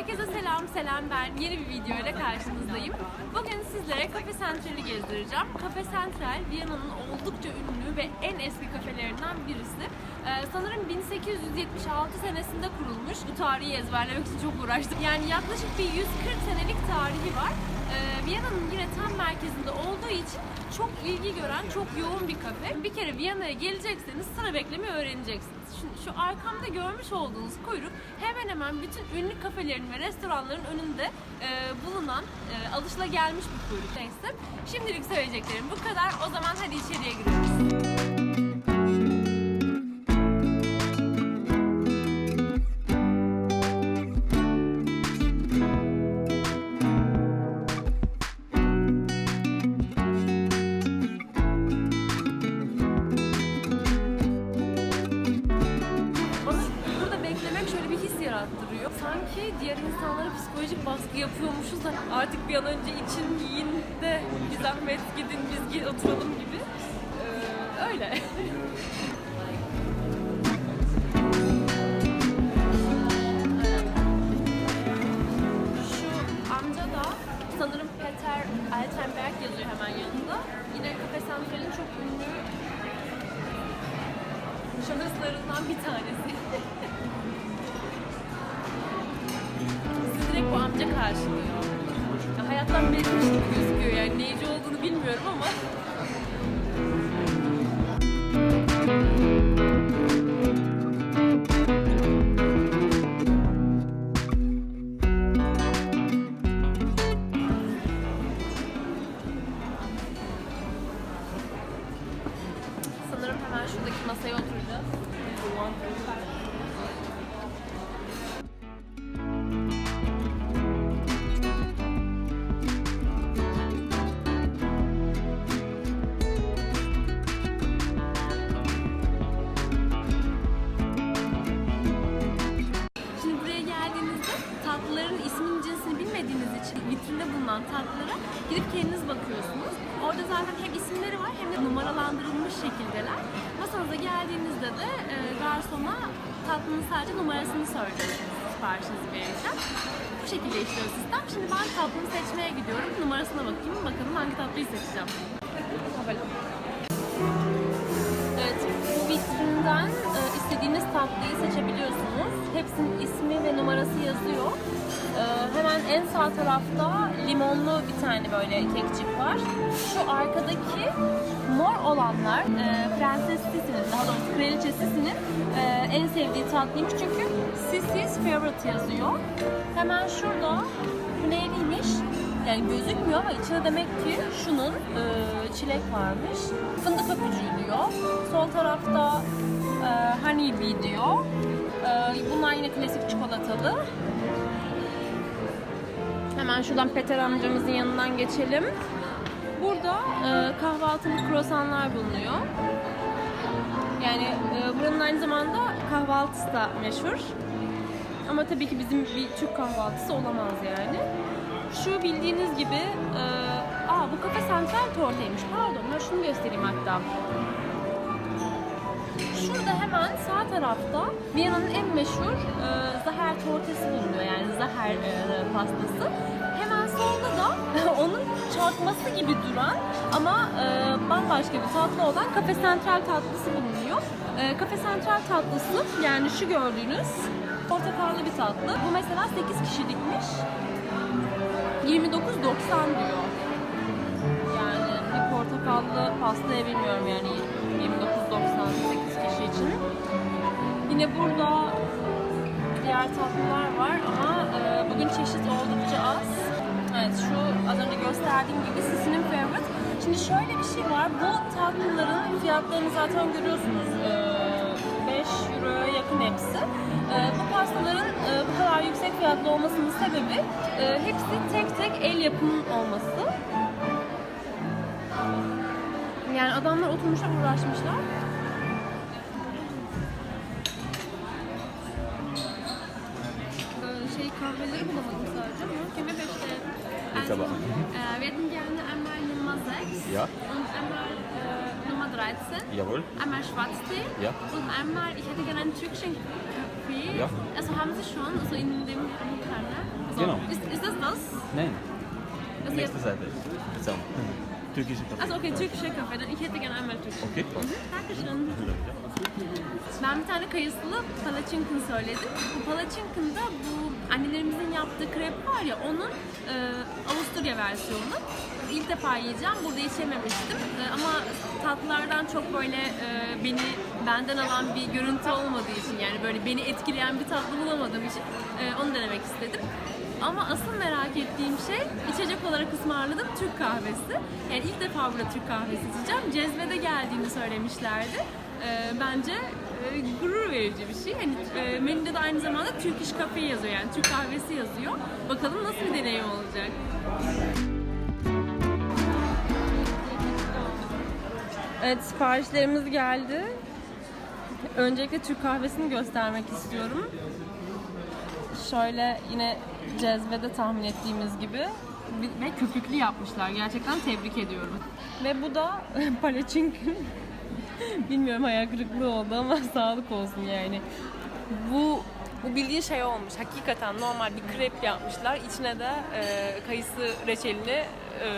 Herkese selam selam ben yeni bir video ile karşınızdayım. Bugün sizlere Kafe Central'i gezdireceğim. Kafe Central Viyana'nın oldukça ünlü ve en eski kafelerinden birisi. Ee, sanırım 1876 senesinde kurulmuş. Bu tarihi ezberlemek için çok uğraştım. Yani yaklaşık bir 140 senelik tarihi var. Ee, Viyana'nın yine tam merkezinde olduğu için çok ilgi gören, çok yoğun bir kafe. Bir kere Viyana'ya gelecekseniz sıra beklemeyi öğreneceksiniz. Şu, şu arkamda görmüş olduğunuz kuyruk hemen hemen bütün ünlü kafelerin ve restoranların önünde e, bulunan e, alışılagelmiş bir kuyruk. Neyse. Şimdilik söyleyeceklerim bu kadar. O zaman hadi içeriye giriyoruz. Psikolojik baskı yapıyormuşuz da artık bir an önce için yiyin de bir zahmet gidin biz gid- oturalım gibi. Ee, öyle. Amca da sanırım Peter Altenberg yazıyor hemen yanında. Yine Kafe Central'in çok ünlü şahıslarından bir tanesi. Karşılıyor. Ya hayattan bezmiş gibi gözüküyor yani neyci olduğunu bilmiyorum ama. Garsona tatlının sadece numarasını söylüyorsunuz siparişinizi verirken. Bu şekilde işliyor sistem. Şimdi ben tatlımı seçmeye gidiyorum. Numarasına bakayım. Bakalım hangi tatlıyı seçeceğim. Evet, bu vitrinden e, istediğiniz tatlıyı seçebiliyorsunuz. Hepsinin ismi ve numarası yazıyor. En sağ tarafta limonlu bir tane böyle kekçik var. Şu arkadaki mor olanlar e, Prenses Sisi'nin, daha doğrusu Kraliçe Sisi'nin e, en sevdiği tatlıymış çünkü Sisi's Favorite yazıyor. Hemen şurada bu? Yani gözükmüyor ama içinde demek ki şunun e, çilek varmış. Fındık öpücüğü diyor. Sol tarafta e, honey bee diyor. E, bunlar yine klasik çikolatalı. Hemen şuradan Peter amcamızın yanından geçelim. Burada e, kahvaltılık kruvasanlar bulunuyor. Yani e, buranın aynı zamanda kahvaltısı da meşhur. Ama tabii ki bizim bir Türk kahvaltısı olamaz yani. Şu bildiğiniz gibi, e, aa bu kafe santral tortaymış. Pardon, ben şunu göstereyim hatta. Şurada hemen sağ tarafta Viyana'nın en meşhur e, pastası. Hemen solda da onun çarpması gibi duran ama e, bambaşka bir tatlı olan Kafe Sentral tatlısı bulunuyor. E, Kafe Sentral tatlısı yani şu gördüğünüz portakallı bir tatlı. Bu mesela 8 kişilikmiş. 29.90 diyor. Yani bir portakallı pastaya bilmiyorum yani 29.98 kişi için. Yine burada diğer tatlılar var ama e, bugün çeşit oldukça az. Evet şu az önce gösterdiğim gibi Sisi'nin favorite. Şimdi şöyle bir şey var. Bu tatlıların fiyatlarını zaten görüyorsunuz. E, 5 euroya yakın hepsi. E, bu pastaların e, bu kadar yüksek fiyatlı olmasının sebebi e, hepsi tek tek el yapımı olması. Yani adamlar oturmuşlar uğraşmışlar. Şey kahveleri bulamadım sadece ama Kime beşte. Bitte aber. Äh, wir hätten gerne einmal Nummer 6 Ja. und einmal äh, Nummer 13, Jawohl. einmal Schwarztee Ja. und einmal, ich hätte gerne einen türkischen Kaffee. Ja. Also haben Sie schon, also in dem Kanne. Genau. Ist, ist das das? Nein, Also, nächste Seite. So. Türkische Kaffee. also okay, türkische Kaffee. Dann Ich hätte gerne einmal türkisch. Okay. Mhm, Dankeschön. Ben bir tane kayısılı palaçinkın söyledim. Bu palaçinkın da bu annelerimizin yaptığı krep var ya onun e, Avusturya versiyonu. İlk defa yiyeceğim. Burada hiç yememiştim. E, ama tatlılardan çok böyle e, beni benden alan bir görüntü olmadığı için yani böyle beni etkileyen bir tatlı bulamadığım için e, onu denemek istedim. Ama asıl merak ettiğim şey içecek olarak ısmarladım Türk kahvesi. Yani ilk defa burada Türk kahvesi içeceğim. Cezvede geldiğini söylemişlerdi. Ee, bence e, gurur verici bir şey. E, menüde de aynı zamanda Türk İş Cafe yazıyor yani Türk kahvesi yazıyor. Bakalım nasıl bir deneyim olacak. Evet siparişlerimiz geldi. Öncelikle Türk kahvesini göstermek istiyorum. Şöyle yine cezvede tahmin ettiğimiz gibi ve köpüklü yapmışlar. Gerçekten tebrik ediyorum. Ve bu da palaçink. Bilmiyorum hayal kırıklığı oldu ama sağlık olsun yani. Bu bu bildiğin şey olmuş. Hakikaten normal bir krep yapmışlar. İçine de e, kayısı reçelini e,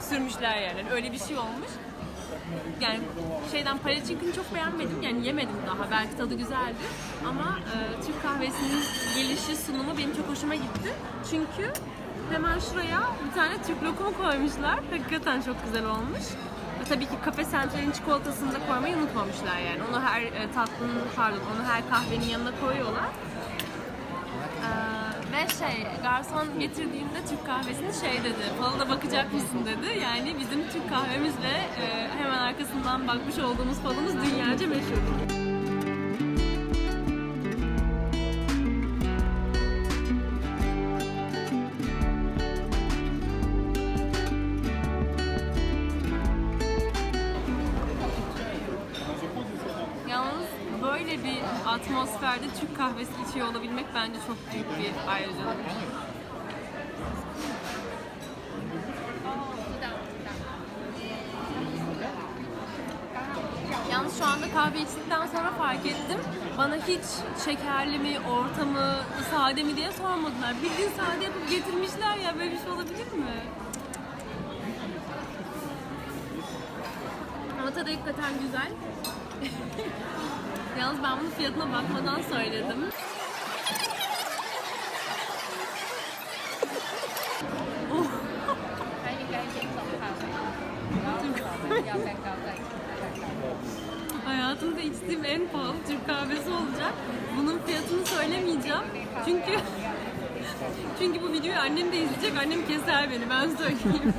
sürmüşler yani. Öyle bir şey olmuş. Yani şeyden palaçinkini çok beğenmedim. Yani yemedim daha. Belki tadı güzeldi. Ama e, Türk kahvesinin gelişi, sunumu benim çok hoşuma gitti. Çünkü hemen şuraya bir tane Türk lokumu koymuşlar. Hakikaten çok güzel olmuş. Ve tabii ki Kafe Central'in çikolatasını da koymayı unutmamışlar yani. Onu her e, tatlının, pardon, onu her kahvenin yanına koyuyorlar. Şey, garson getirdiğinde Türk kahvesini şey dedi, falına bakacak mısın dedi. Yani bizim Türk kahvemizle e, hemen arkasından bakmış olduğumuz falımız dünyaca meşhur. Atmosferde Türk kahvesi içiyor olabilmek bence çok büyük bir ayrıcalık. Yalnız şu anda kahve içtikten sonra fark ettim. Bana hiç şekerli mi, orta mı, sade mi diye sormadılar. Bildiğin sade yapıp getirmişler ya böyle bir şey olabilir mi? Ama tadı hakikaten güzel. Yalnız ben bunun fiyatına bakmadan söyledim. Oh. Hayatımda içtiğim en pahalı Türk kahvesi olacak. Bunun fiyatını söylemeyeceğim. Çünkü çünkü bu videoyu annem de izleyecek. Annem keser beni ben söyleyeyim.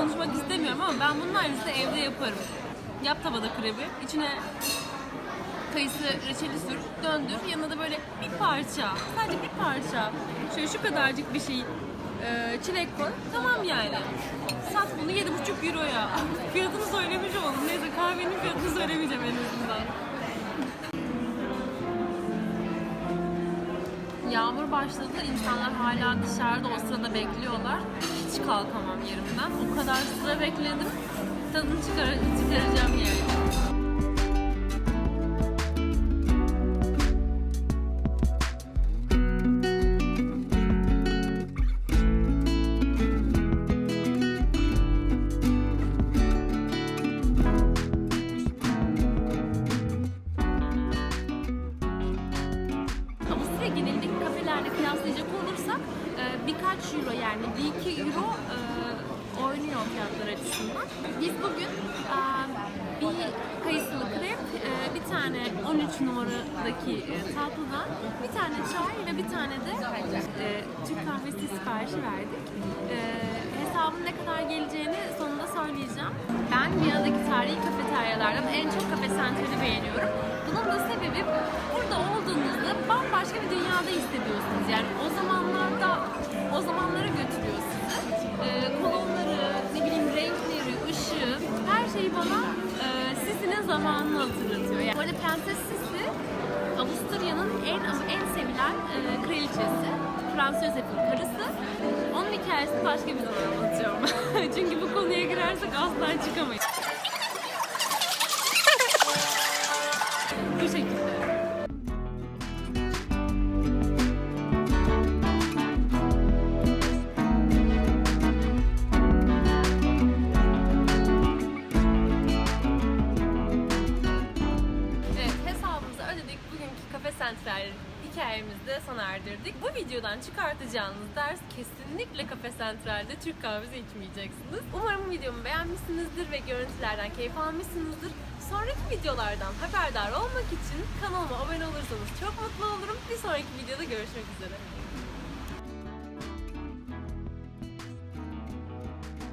Konuşmak istemiyorum ama ben bunun aynısını evde yaparım. Yap tavada krebi, içine kayısı reçeli sür, döndür. Yanına da böyle bir parça, sadece bir parça, şöyle şu kadarcık bir şey e, çilek koy. Tamam yani. Sat bunu 7,5 euroya. Fiyatını söylemiş oldum. Neyse kahvenin fiyatını söylemeyeceğim en azından. Yağmur başladı. İnsanlar hala dışarıda o sırada bekliyorlar. Hiç kalkamam yerimden. O kadar sıra bekledim. Tadını çıkar çıkaracağım yani. Birkaç euro yani 1-2 euro e, oynuyor fiyatlar açısından. Biz bugün e, bir kayısılı krep, e, bir tane 13 numaradaki e, tatlıdan, bir tane çay ve bir tane de e, Türk kahvesi siparişi verdik. E, hesabın ne kadar geleceğini sonunda söyleyeceğim. Ben Viyana'daki tarihi kafeteryalardan en çok Kafe Central'i beğeniyorum. Bunun da sebebi burada olduğunuzda bambaşka bir dünyada hissediyorsunuz. Yani o zamanlarda, o zamanlara götürüyor sizi. Ee, kolonları, ne bileyim renkleri, ışığı, her şeyi bana e, Sisi'nin zamanını hatırlatıyor. Yani arada Prenses Sisi, Avusturya'nın en en sevilen e, kraliçesi kraliçesi, Frans Josef'in karısı. Onun hikayesini başka bir zaman anlatacağım. Çünkü bu konuya girersek asla çıkamayız. Bu videodan çıkartacağınız ders kesinlikle kafe sentralde Türk kahvesi içmeyeceksiniz. Umarım videomu beğenmişsinizdir ve görüntülerden keyif almışsınızdır. Sonraki videolardan haberdar olmak için kanalıma abone olursanız çok mutlu olurum. Bir sonraki videoda görüşmek üzere.